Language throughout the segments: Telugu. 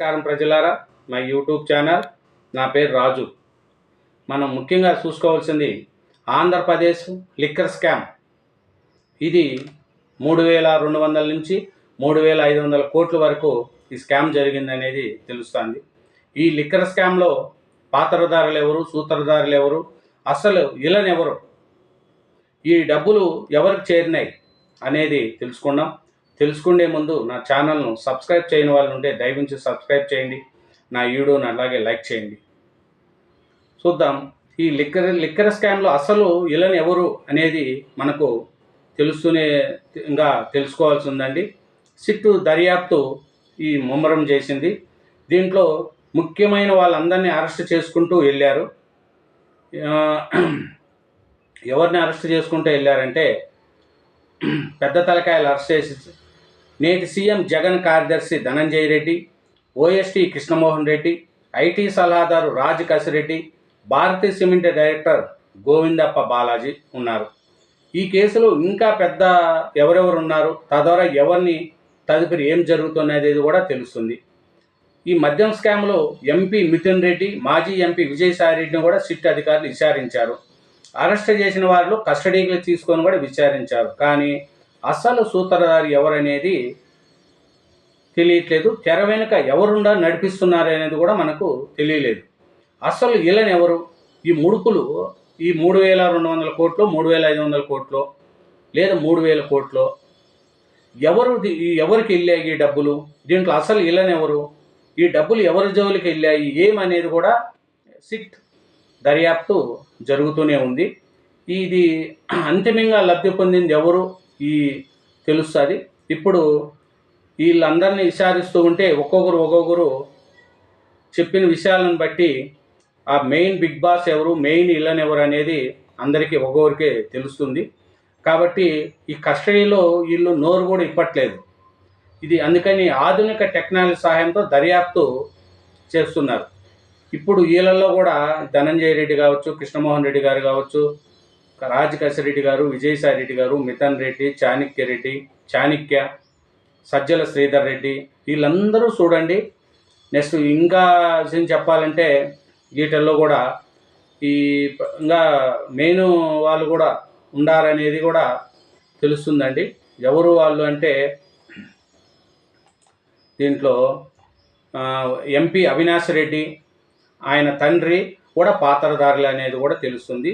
నమస్కారం ప్రజలారా. మా యూట్యూబ్ ఛానల్. నా పేరు రాజు. మనం ముఖ్యంగా చూసుకోవాల్సింది ఆంధ్రప్రదేశ్ లిక్కర్ స్కామ్. ఇది మూడు వేల రెండు వందల నుంచి మూడు వేల ఐదు వందల కోట్ల వరకు ఈ స్కామ్ జరిగిందనేది తెలుస్తుంది. ఈ లిక్కర్ స్కామ్లో పాత్రధారులు ఎవరు సూత్రధారులు ఎవరు అసలు ఇలని ఎవరు ఈ డబ్బులు ఎవరికి చేరినాయి అనేది తెలుసుకుందాం తెలుసుకునే ముందు నా ఛానల్ను సబ్స్క్రైబ్ చేయని వాళ్ళు ఉంటే దయవించి సబ్స్క్రైబ్ చేయండి. నా వీడియోని అలాగే లైక్ చేయండి. చూద్దాం. ఈ లిక్కర్ లిక్కర్ స్కామ్లో అసలు ఇలని ఎవరు అనేది మనకు తెలుస్తూనే ఇంకా తెలుసుకోవాల్సి ఉందండి సిట్టు దర్యాప్తు ఈ ముమ్మరం చేసింది. దీంట్లో ముఖ్యమైన వాళ్ళందరినీ అరెస్ట్ చేసుకుంటూ వెళ్ళారు. ఎవరిని అరెస్ట్ చేసుకుంటూ వెళ్ళారంటే పెద్ద తలకాయలు అరెస్ట్ చేసి నేటి సీఎం జగన్ కార్యదర్శి ధనంజయ రెడ్డి ఓఎస్టీ కృష్ణమోహన్ రెడ్డి ఐటీ సలహాదారు రాజ్ కసిరెడ్డి భారతీయ సిమెంట్ డైరెక్టర్ గోవిందప్ప బాలాజీ ఉన్నారు. ఈ కేసులో ఇంకా పెద్ద ఎవరెవరు ఉన్నారు? తద్వారా ఎవరిని తదుపరి ఏం జరుగుతున్నది కూడా తెలుస్తుంది. ఈ మద్యం స్కామ్లో ఎంపీ మిథున్ రెడ్డి మాజీ ఎంపీ విజయసాయి రెడ్డిని కూడా సిట్ అధికారులు విచారించారు. అరెస్ట్ చేసిన వారిలో కస్టడీకి తీసుకొని కూడా విచారించారు. కానీ అసలు సూత్రధారి ఎవరనేది తెలియట్లేదు. తెర వెనుక ఎవరుండా నడిపిస్తున్నారు అనేది కూడా మనకు తెలియలేదు. అసలు వీళ్ళని ఎవరు? ఈ ముడుపులు ఈ మూడు వేల రెండు వందల కోట్లు మూడు వేల ఐదు వందల కోట్లు లేదా మూడు వేల కోట్లు? ఎవరు ఈ ఎవరికి వెళ్ళాయి ఈ డబ్బులు? దీంట్లో అసలు వీళ్ళని ఎవరు? ఈ డబ్బులు ఎవరి జోలికి వెళ్ళాయి? ఏమనేది కూడా సిట్ దర్యాప్తు జరుగుతూనే ఉంది. ఇది అంతిమంగా లబ్ధి పొందింది ఎవరు? ఈ తెలుస్తుంది. ఇప్పుడు వీళ్ళందరినీ విచారిస్తూ ఉంటే ఒక్కొక్కరు ఒక్కొక్కరు చెప్పిన విషయాలను బట్టి ఆ మెయిన్ బిగ్ బాస్ ఎవరు మెయిన్ ఇళ్ళని ఎవరు అనేది అందరికీ ఒక్కొక్కరికే తెలుస్తుంది. కాబట్టి ఈ కస్టడీలో వీళ్ళు నోరు కూడా ఇప్పట్లేదు. ఇది అందుకని ఆధునిక టెక్నాలజీ సహాయంతో దర్యాప్తు చేస్తున్నారు. ఇప్పుడు వీళ్ళల్లో కూడా ధనంజయ రెడ్డి కావచ్చు కృష్ణమోహన్ రెడ్డి గారు కావచ్చు రాజ్ గారు విజయసాయి రెడ్డి గారు మిథన్ రెడ్డి చాణక్య రెడ్డి చాణక్య సజ్జల శ్రీధర్ రెడ్డి వీళ్ళందరూ చూడండి. నెక్స్ట్ ఇంకా విషయం చెప్పాలంటే వీటిల్లో కూడా ఈ ఇంకా మెయిన్ వాళ్ళు కూడా ఉండారనేది కూడా తెలుస్తుందండి. ఎవరు వాళ్ళు అంటే దీంట్లో ఎంపీ అవినాష్ రెడ్డి ఆయన తండ్రి కూడా పాత్రధారులు అనేది కూడా తెలుస్తుంది.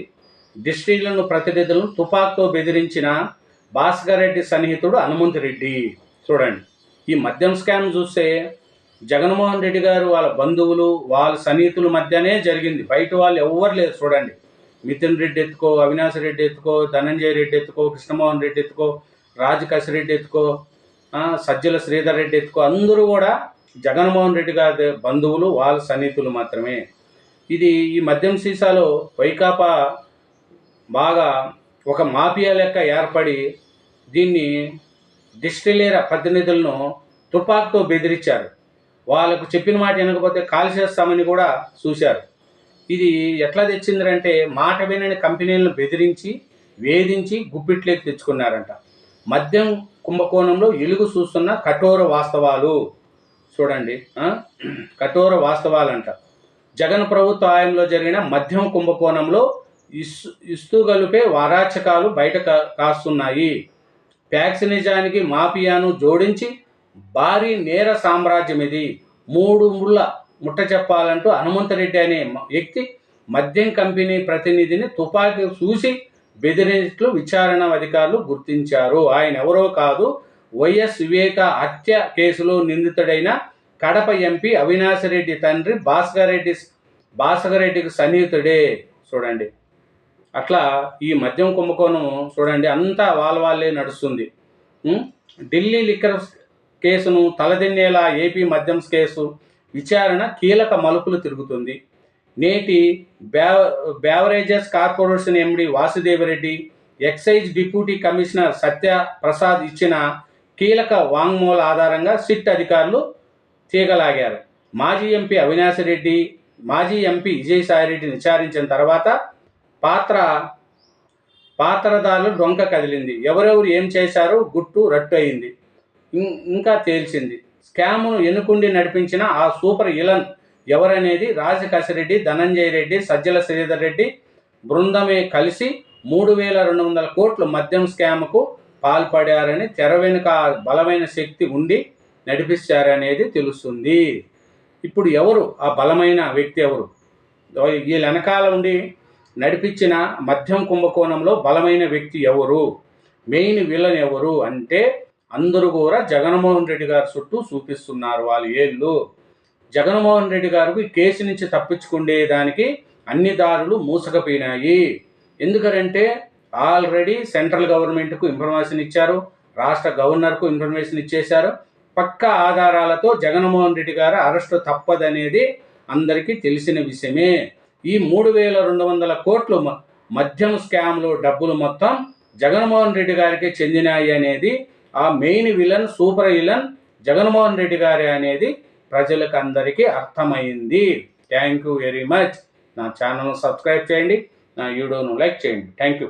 డిస్ట్రిక్ట్లను ప్రతినిధులను తుపాకుతో బెదిరించిన భాస్కర్ రెడ్డి సన్నిహితుడు హనుమంత్ రెడ్డి. చూడండి ఈ మద్యం స్కామ్ చూస్తే జగన్మోహన్ రెడ్డి గారు వాళ్ళ బంధువులు వాళ్ళ సన్నిహితుల మధ్యనే జరిగింది. బయట వాళ్ళు ఎవ్వరు లేరు. చూడండి మిథున్ రెడ్డి ఎత్తుకో అవినాష్ రెడ్డి ఎత్తుకో ధనంజయ రెడ్డి ఎత్తుకో కృష్ణమోహన్ రెడ్డి ఎత్తుకో రాజ్ కసిరెడ్డి ఎత్తుకో సజ్జల శ్రీధర్ రెడ్డి ఎత్తుకో అందరూ కూడా జగన్మోహన్ రెడ్డి గారి బంధువులు వాళ్ళ సన్నిహితులు మాత్రమే. ఇది ఈ మద్యం సీసాలో వైకాపా బాగా ఒక మాఫియా లెక్క ఏర్పడి దీన్ని డిస్టిలేర ప్రతినిధులను తుపాకుతో బెదిరించారు. వాళ్ళకు చెప్పిన మాట వినకపోతే కాల్ చేస్తామని కూడా చూశారు. ఇది ఎట్లా తెచ్చిందంటే మాట వినని కంపెనీలను బెదిరించి వేధించి గుప్పిట్లేకి తెచ్చుకున్నారంట. మద్యం కుంభకోణంలో ఎలుగు చూస్తున్న కఠోర వాస్తవాలు చూడండి. కఠోర వాస్తవాలంట. జగన్ ప్రభుత్వ ఆయంలో జరిగిన మద్యం కుంభకోణంలో ఇస్తు ఇస్తూ గలిపే వారాచకాలు బయట కా- కాస్తున్నాయి. ప్యాక్సినిజానికి మాఫియాను జోడించి భారీ నేర సామ్రాజ్యం ఇది మూడు ముళ్ళ ముట్ట చెప్పాలంటూ హనుమంతరెడ్డి అనే వ్యక్తి మద్యం కంపెనీ ప్రతినిధిని తుపాకీ చూసి బెదిరినట్లు విచారణ అధికారులు గుర్తించారు. ఆయన ఎవరో కాదు వైఎస్ వివేక హత్య కేసులో నిందితుడైన కడప ఎంపీ అవినాష్ రెడ్డి తండ్రి భాస్కర్ రెడ్డి భాస్కర్ రెడ్డికి సన్నిహితుడే. చూడండి. అట్లా ఈ మద్యం కుంభకోణం చూడండి అంతా వాళ్ళ వాళ్ళే నడుస్తుంది. ఢిల్లీ లిక్కర్ కేసును తలదిన్నేలా ఏపీ మద్యం కేసు విచారణ కీలక మలుపులు తిరుగుతుంది. నేటి బ్యావ beverages corporation MD Vasudevareddy excise deputy commissioner Satya Prasad ఇచ్చిన కీలక వాంగ్మూల ఆధారంగా సిట్ అధికారులు తీగలాగారు. మాజీ ఎంపీ అవినాష్ రెడ్డి మాజీ ఎంపీ విజయసాయిరెడ్డిని విచారించిన తర్వాత పాత్ర పాత్రదారులు డొంక కదిలింది. ఎవరెవరు ఏం చేశారో గుట్టు రట్టు అయింది. ఇంకా తేల్చింది. స్కామ్ను ఎన్నుకుండి నడిపించిన ఆ సూపర్ ఇలన్ ఎవరనేది రాజకాశిరెడ్డి ధనంజయ రెడ్డి సజ్జల శ్రీధర్ రెడ్డి బృందమే కలిసి మూడు వేల రెండు వందల కోట్లు మద్యం స్కామ్కు పాల్పడారని తెర వెనుక బలమైన శక్తి ఉండి నడిపించారనేది తెలుస్తుంది. ఇప్పుడు ఎవరు? ఆ బలమైన వ్యక్తి ఎవరు? వీళ్ళ వెనకాల ఉండి నడిపించిన మద్యం కుంభకోణంలో బలమైన వ్యక్తి ఎవరు? మెయిన్ విలన్ ఎవరు? అంటే అందరూ కూడా జగన్మోహన్ రెడ్డి గారి చుట్టూ చూపిస్తున్నారు వాళ్ళ ఏళ్ళు. జగన్మోహన్ రెడ్డి గారికి కేసు నుంచి తప్పించుకునే దానికి అన్ని దారులు మూసకపోయినాయి. ఎందుకంటే ఆల్రెడీ సెంట్రల్ గవర్నమెంట్కు ఇన్ఫర్మేషన్ ఇచ్చారు రాష్ట్ర గవర్నర్కు ఇన్ఫర్మేషన్ ఇచ్చేశారు. పక్క ఆధారాలతో జగన్మోహన్ రెడ్డి గారు అరెస్టు తప్పదనేది అందరికీ తెలిసిన విషయమే. ఈ మూడు వేల రెండు వందల కోట్లు మ- మద్యం స్కామ్లో డబ్బులు మొత్తం జగన్మోహన్ రెడ్డి గారికి చెందినాయి అనేది ఆ main villain super villain Jaganmohan Reddy గారి అనేది ప్రజలకు అందరికీ అర్థమైంది. Thank you very much. నా ఛానల్ను సబ్స్క్రైబ్ చేయండి. నా వీడియోను లైక్ చేయండి. Thank you.